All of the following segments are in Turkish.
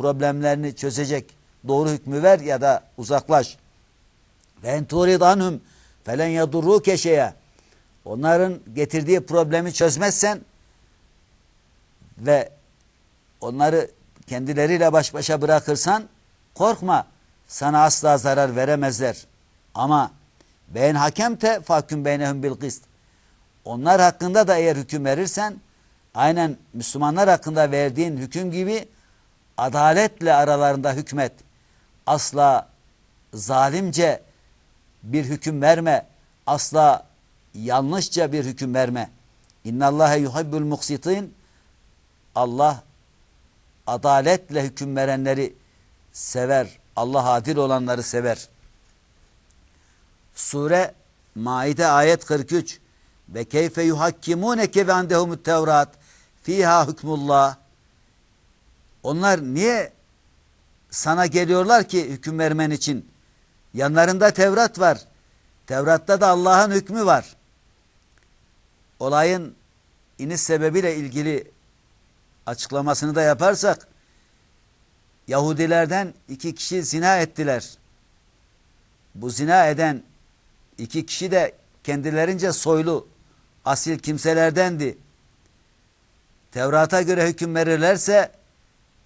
problemlerini çözecek doğru hükmü ver ya da uzaklaş. Ve en turidanhum felen yadurruke şeye. Onların getirdiği problemi çözmezsen ve onları kendileriyle baş başa bırakırsan korkma sana asla zarar veremezler. Ama ben hakemte faküm beynehum bil kist. Onlar hakkında da eğer hüküm verirsen aynen Müslümanlar hakkında verdiğin hüküm gibi adaletle aralarında hükmet. Asla zalimce bir hüküm verme. Asla yanlışça bir hüküm verme. İnnallâhe yuhibbul muksitin. Allah adaletle hüküm verenleri sever. Allah adil olanları sever. Sure Maide ayet 43 ve keyfe yuhakkimuneke ve andehumut tevrat fiha hükmullah onlar niye sana geliyorlar ki hüküm vermen için yanlarında Tevrat var Tevrat'ta da Allah'ın hükmü var olayın iniş sebebiyle ilgili açıklamasını da yaparsak Yahudilerden iki kişi zina ettiler. Bu zina eden iki kişi de kendilerince soylu, asil kimselerdendi. Tevrat'a göre hüküm verirlerse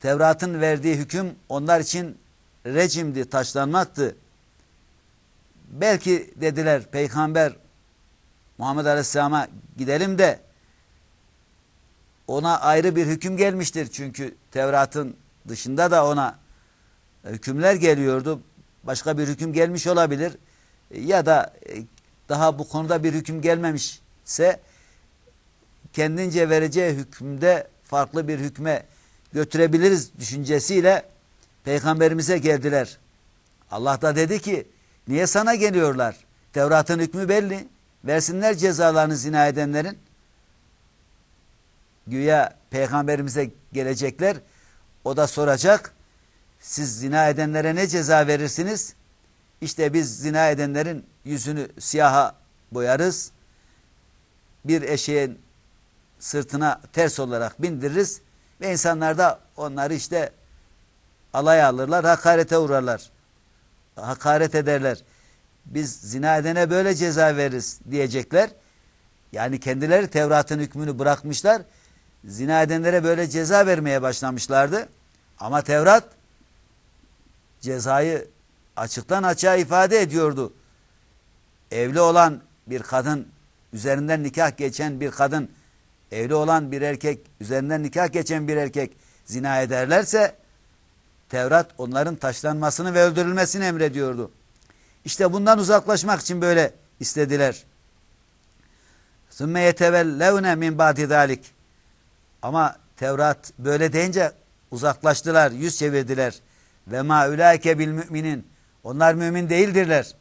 Tevrat'ın verdiği hüküm onlar için rejimdi, taşlanmaktı. Belki dediler peygamber Muhammed Aleyhisselam'a gidelim de ona ayrı bir hüküm gelmiştir. Çünkü Tevrat'ın dışında da ona hükümler geliyordu. Başka bir hüküm gelmiş olabilir. Ya da e, daha bu konuda bir hüküm gelmemişse kendince vereceği hükümde farklı bir hükme götürebiliriz düşüncesiyle peygamberimize geldiler. Allah da dedi ki niye sana geliyorlar? Tevrat'ın hükmü belli. Versinler cezalarını zina edenlerin. Güya peygamberimize gelecekler. O da soracak. Siz zina edenlere ne ceza verirsiniz? İşte biz zina edenlerin yüzünü siyaha boyarız. Bir eşeğin sırtına ters olarak bindiririz. Ve insanlar da onları işte alay alırlar, hakarete uğrarlar. Hakaret ederler. Biz zina edene böyle ceza veririz diyecekler. Yani kendileri Tevrat'ın hükmünü bırakmışlar zina edenlere böyle ceza vermeye başlamışlardı. Ama Tevrat cezayı açıktan açığa ifade ediyordu. Evli olan bir kadın, üzerinden nikah geçen bir kadın, evli olan bir erkek, üzerinden nikah geçen bir erkek zina ederlerse Tevrat onların taşlanmasını ve öldürülmesini emrediyordu. İşte bundan uzaklaşmak için böyle istediler. ثُمَّ يَتَوَلَّوْنَ مِنْ بَعْدِ ذَٰلِكِ ama Tevrat böyle deyince uzaklaştılar, yüz çevirdiler. Ve ma ulaike bil müminin. Onlar mümin değildirler.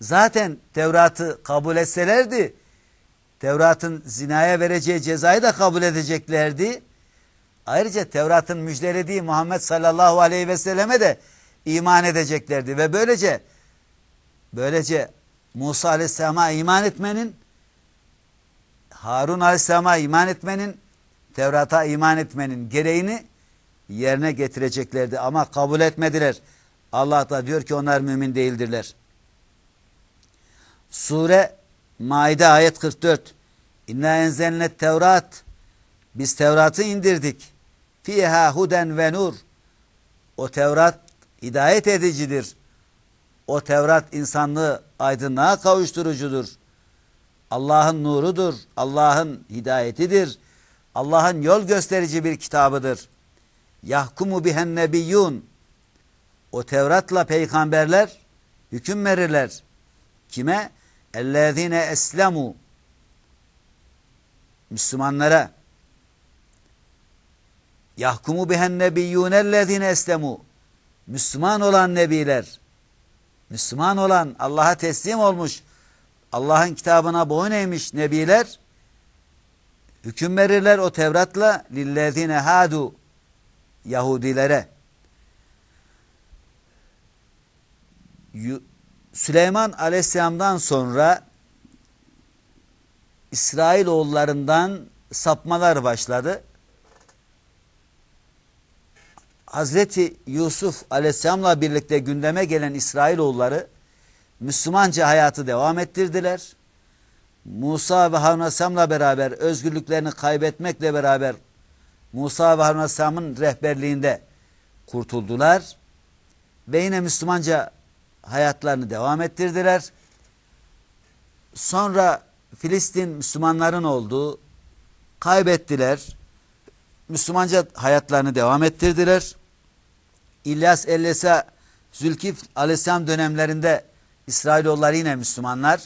Zaten Tevrat'ı kabul etselerdi, Tevrat'ın zinaya vereceği cezayı da kabul edeceklerdi. Ayrıca Tevrat'ın müjdelediği Muhammed sallallahu aleyhi ve selleme de iman edeceklerdi. Ve böylece böylece Musa aleyhisselama iman etmenin Harun aleyhisselama iman etmenin Tevrat'a iman etmenin gereğini yerine getireceklerdi ama kabul etmediler. Allah da diyor ki onlar mümin değildirler. Sure Maide ayet 44 İnna enzelnet Tevrat Biz Tevrat'ı indirdik. Fiha huden ve nur O Tevrat hidayet edicidir. O Tevrat insanlığı aydınlığa kavuşturucudur. Allah'ın nurudur. Allah'ın hidayetidir. Allah'ın yol gösterici bir kitabıdır. Yahkumu bihen nebiyyun. O Tevrat'la peygamberler hüküm verirler. Kime? Ellezine eslemu. Müslümanlara. Yahkumu bihen nebiyyun ellezine eslemu. Müslüman olan nebiler. Müslüman olan Allah'a teslim olmuş. Allah'ın kitabına boyun eğmiş nebiler Hüküm verirler o Tevrat'la lillezine hadu Yahudilere. Süleyman Aleyhisselam'dan sonra İsrail oğullarından sapmalar başladı. Hazreti Yusuf aleyhisselamla birlikte gündeme gelen İsrailoğulları Müslümanca hayatı devam ettirdiler. Musa ve Harun Aleyhisselam'la beraber özgürlüklerini kaybetmekle beraber Musa ve Harun Aleyhisselam'ın rehberliğinde kurtuldular. Ve yine Müslümanca hayatlarını devam ettirdiler. Sonra Filistin Müslümanların olduğu kaybettiler. Müslümanca hayatlarını devam ettirdiler. İlyas Ellesa Zülkif Aleyhisselam dönemlerinde İsrailoğulları yine Müslümanlar.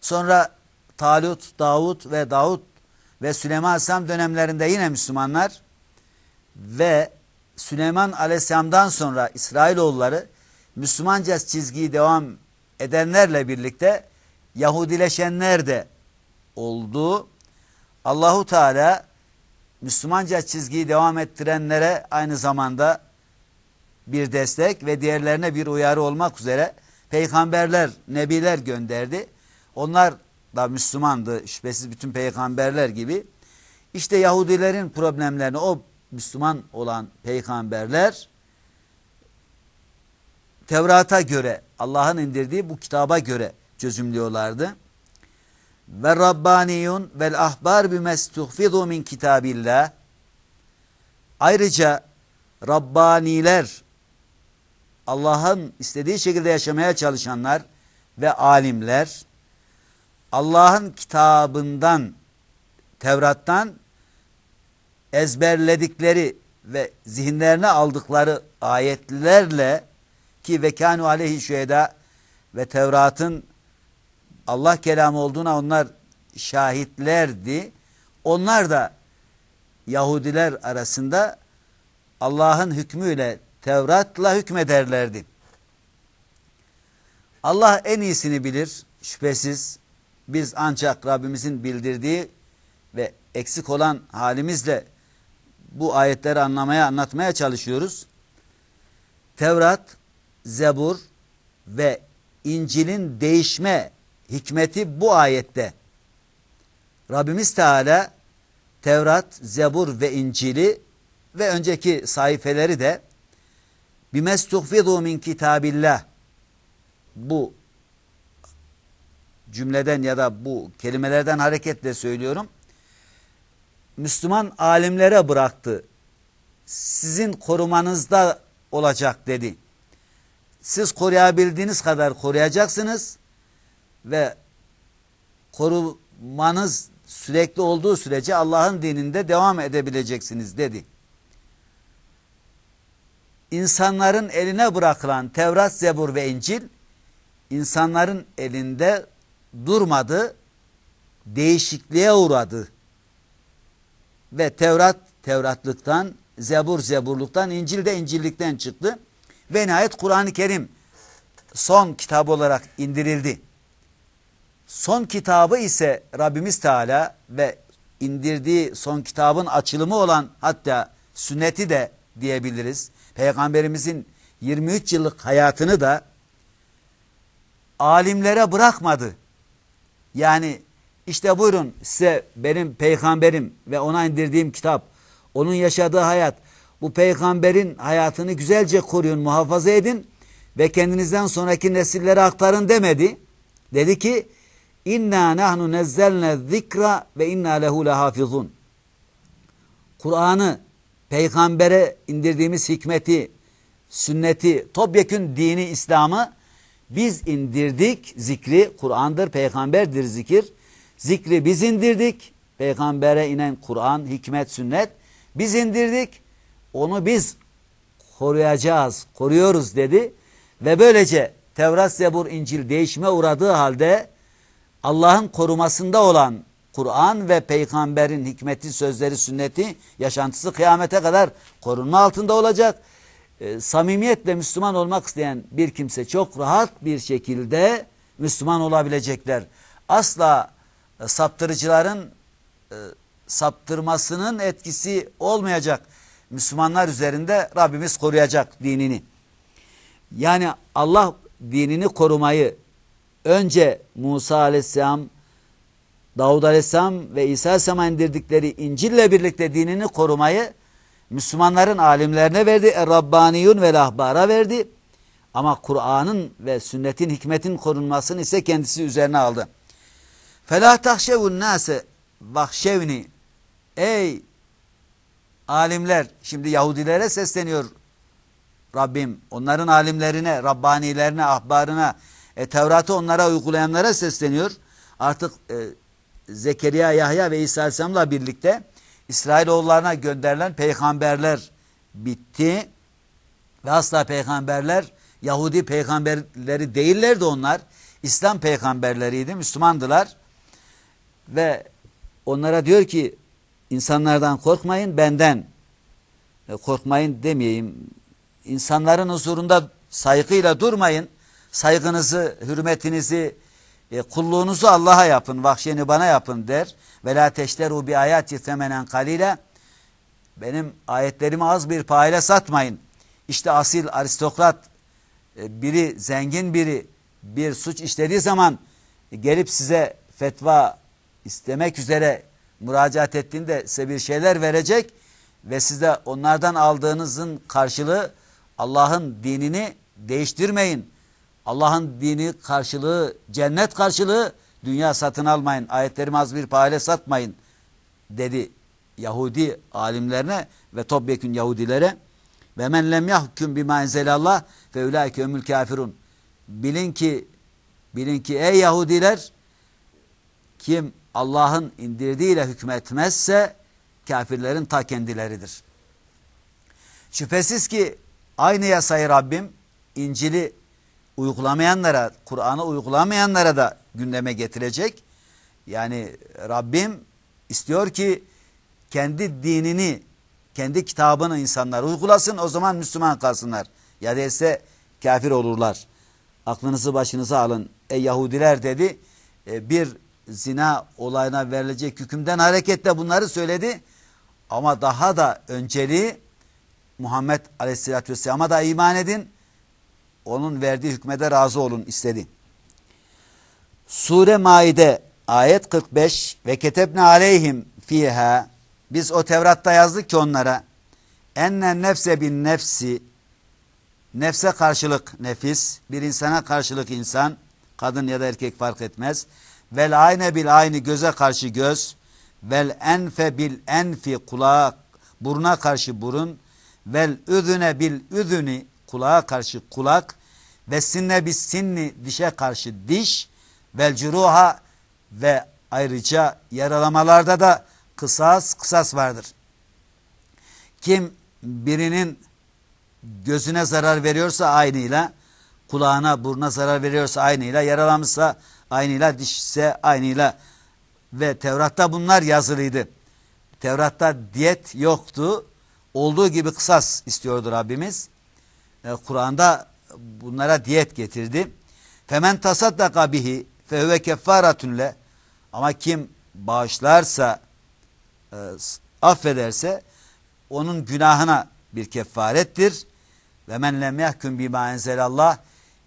Sonra Talut, Davut ve Davut ve Süleyman Aleyhisselam dönemlerinde yine Müslümanlar ve Süleyman Aleyhisselam'dan sonra İsrailoğulları Müslümanca çizgiyi devam edenlerle birlikte Yahudileşenler de oldu. Allahu Teala Müslümanca çizgiyi devam ettirenlere aynı zamanda bir destek ve diğerlerine bir uyarı olmak üzere peygamberler, nebiler gönderdi. Onlar da Müslümandı şüphesiz bütün peygamberler gibi. İşte Yahudilerin problemlerini o Müslüman olan peygamberler Tevrat'a göre Allah'ın indirdiği bu kitaba göre çözümlüyorlardı. Ve Rabbaniyun vel ahbar bimestuhfizu min kitabillah Ayrıca Rabbaniler Allah'ın istediği şekilde yaşamaya çalışanlar ve alimler Allah'ın kitabından Tevrat'tan ezberledikleri ve zihinlerine aldıkları ayetlerle ki vekanu aleyhi şüheda ve Tevrat'ın Allah kelamı olduğuna onlar şahitlerdi. Onlar da Yahudiler arasında Allah'ın hükmüyle Tevrat'la hükmederlerdi. Allah en iyisini bilir şüphesiz. Biz ancak Rabbimizin bildirdiği ve eksik olan halimizle bu ayetleri anlamaya, anlatmaya çalışıyoruz. Tevrat, Zebur ve İncil'in değişme hikmeti bu ayette. Rabbimiz Teala Tevrat, Zebur ve İncil'i ve önceki sayfeleri de bimestuhfizu min kitabillah bu cümleden ya da bu kelimelerden hareketle söylüyorum. Müslüman alimlere bıraktı. Sizin korumanızda olacak dedi. Siz koruyabildiğiniz kadar koruyacaksınız ve korumanız sürekli olduğu sürece Allah'ın dininde devam edebileceksiniz dedi. İnsanların eline bırakılan Tevrat, Zebur ve İncil insanların elinde durmadı, değişikliğe uğradı. Ve Tevrat, Tevratlıktan, Zebur, Zeburluktan, İncil de İncillikten çıktı. Ve nihayet Kur'an-ı Kerim son kitap olarak indirildi. Son kitabı ise Rabbimiz Teala ve indirdiği son kitabın açılımı olan hatta sünneti de diyebiliriz. Peygamberimizin 23 yıllık hayatını da alimlere bırakmadı. Yani işte buyurun size benim peygamberim ve ona indirdiğim kitap, onun yaşadığı hayat, bu peygamberin hayatını güzelce koruyun, muhafaza edin ve kendinizden sonraki nesillere aktarın demedi. Dedi ki İnna nahnu nezzelne zikra ve inna lehu lehafizun. Kur'an'ı peygambere indirdiğimiz hikmeti, sünneti, topyekün dini İslam'ı biz indirdik. Zikri Kur'an'dır, peygamberdir zikir. Zikri biz indirdik. Peygambere inen Kur'an, hikmet, sünnet biz indirdik. Onu biz koruyacağız, koruyoruz dedi. Ve böylece Tevrat, Zebur, İncil değişime uğradığı halde Allah'ın korumasında olan Kur'an ve peygamberin hikmeti, sözleri, sünneti, yaşantısı kıyamete kadar korunma altında olacak. E, samimiyetle Müslüman olmak isteyen bir kimse çok rahat bir şekilde Müslüman olabilecekler. Asla e, saptırıcıların e, saptırmasının etkisi olmayacak. Müslümanlar üzerinde Rabbimiz koruyacak dinini. Yani Allah dinini korumayı önce Musa aleyhisselam, Davud aleyhisselam ve İsa aleyhisselam indirdikleri İncil'le birlikte dinini korumayı Müslümanların alimlerine verdi. Er-Rabbaniyun ve lahbara verdi. Ama Kur'an'ın ve sünnetin hikmetin korunmasını ise kendisi üzerine aldı. فَلَا تَخْشَوُ النَّاسَ vahşevni Ey alimler şimdi Yahudilere sesleniyor Rabbim. Onların alimlerine, Rabbanilerine, ahbarına, e, Tevrat'ı onlara uygulayanlara sesleniyor. Artık e, Zekeriya, Yahya ve İsa Aleyhisselam'la birlikte İsrailoğullarına gönderilen peygamberler bitti. Ve asla peygamberler Yahudi peygamberleri değillerdi onlar. İslam peygamberleriydi, Müslümandılar. Ve onlara diyor ki insanlardan korkmayın, benden e, korkmayın demeyeyim. İnsanların huzurunda saygıyla durmayın. Saygınızı, hürmetinizi, e, kulluğunuzu Allah'a yapın, vahşeni bana yapın der. Ve la teşteru bi ayati semenen kalile. Benim ayetlerimi az bir pahayla satmayın. İşte asil aristokrat e, biri, zengin biri bir suç işlediği zaman gelip size fetva istemek üzere müracaat ettiğinde size bir şeyler verecek ve size onlardan aldığınızın karşılığı Allah'ın dinini değiştirmeyin. Allah'ın dini karşılığı, cennet karşılığı dünya satın almayın. Ayetlerimi az bir pahale satmayın dedi Yahudi alimlerine ve topyekün Yahudilere. Ve men lem yahkum bima enzelallah fe ulaike ömül kafirun. Bilin ki bilin ki ey Yahudiler kim Allah'ın indirdiğiyle hükmetmezse kafirlerin ta kendileridir. Şüphesiz ki aynı yasayı Rabbim İncil'i uygulamayanlara, Kur'an'ı uygulamayanlara da gündeme getirecek. Yani Rabbim istiyor ki kendi dinini, kendi kitabını insanlar uygulasın o zaman Müslüman kalsınlar. Ya değilse kafir olurlar. Aklınızı başınıza alın. Ey Yahudiler dedi e, bir zina olayına verilecek hükümden hareketle bunları söyledi. Ama daha da önceliği Muhammed Aleyhisselatü Vesselam'a da iman edin. Onun verdiği hükmede razı olun istedi. Sure Maide ayet 45 ve ketebne aleyhim fiha biz o Tevrat'ta yazdık ki onlara ennen nefse bin nefsi nefse karşılık nefis bir insana karşılık insan kadın ya da erkek fark etmez vel ayne bil ayni göze karşı göz. Vel enfe bil enfi kulağa buruna karşı burun. Vel üzüne bil üzüni kulağa karşı kulak. Ve sinne bis sinni dişe karşı diş. Vel curuha ve ayrıca yaralamalarda da kısas kısas vardır. Kim birinin gözüne zarar veriyorsa aynıyla, kulağına, burnuna zarar veriyorsa aynıyla, yaralamışsa aynıyla, dişse aynıyla ve Tevrat'ta bunlar yazılıydı. Tevrat'ta diyet yoktu. Olduğu gibi kısas istiyordu Rabbimiz. E, Kur'an'da bunlara diyet getirdi. Femen tasaddaka bihi fehüve keffaratun le ama kim bağışlarsa e, affederse onun günahına bir kefarettir. Ve men lem yahkum bima enzelallah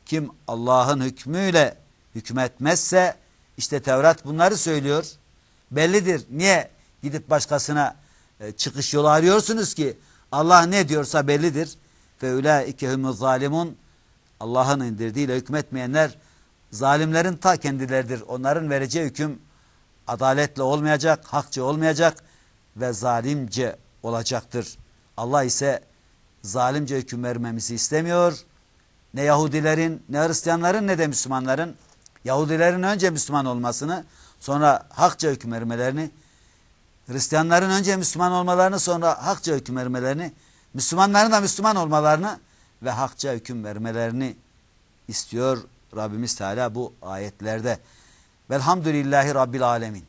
kim Allah'ın hükmüyle hükmetmezse işte Tevrat bunları söylüyor. Bellidir. Niye gidip başkasına e, çıkış yolu arıyorsunuz ki? Allah ne diyorsa bellidir. Fe ulaike humuz zalimun. Allah'ın indirdiğiyle hükmetmeyenler zalimlerin ta kendileridir. Onların vereceği hüküm adaletle olmayacak, hakça olmayacak ve zalimce olacaktır. Allah ise zalimce hüküm vermemizi istemiyor. Ne Yahudilerin, ne Hristiyanların ne de Müslümanların Yahudilerin önce Müslüman olmasını, sonra hakça hüküm vermelerini, Hristiyanların önce Müslüman olmalarını, sonra hakça hüküm vermelerini, Müslümanların da Müslüman olmalarını ve hakça hüküm vermelerini istiyor Rabbimiz Teala bu ayetlerde. Velhamdülillahi Rabbil Alemin.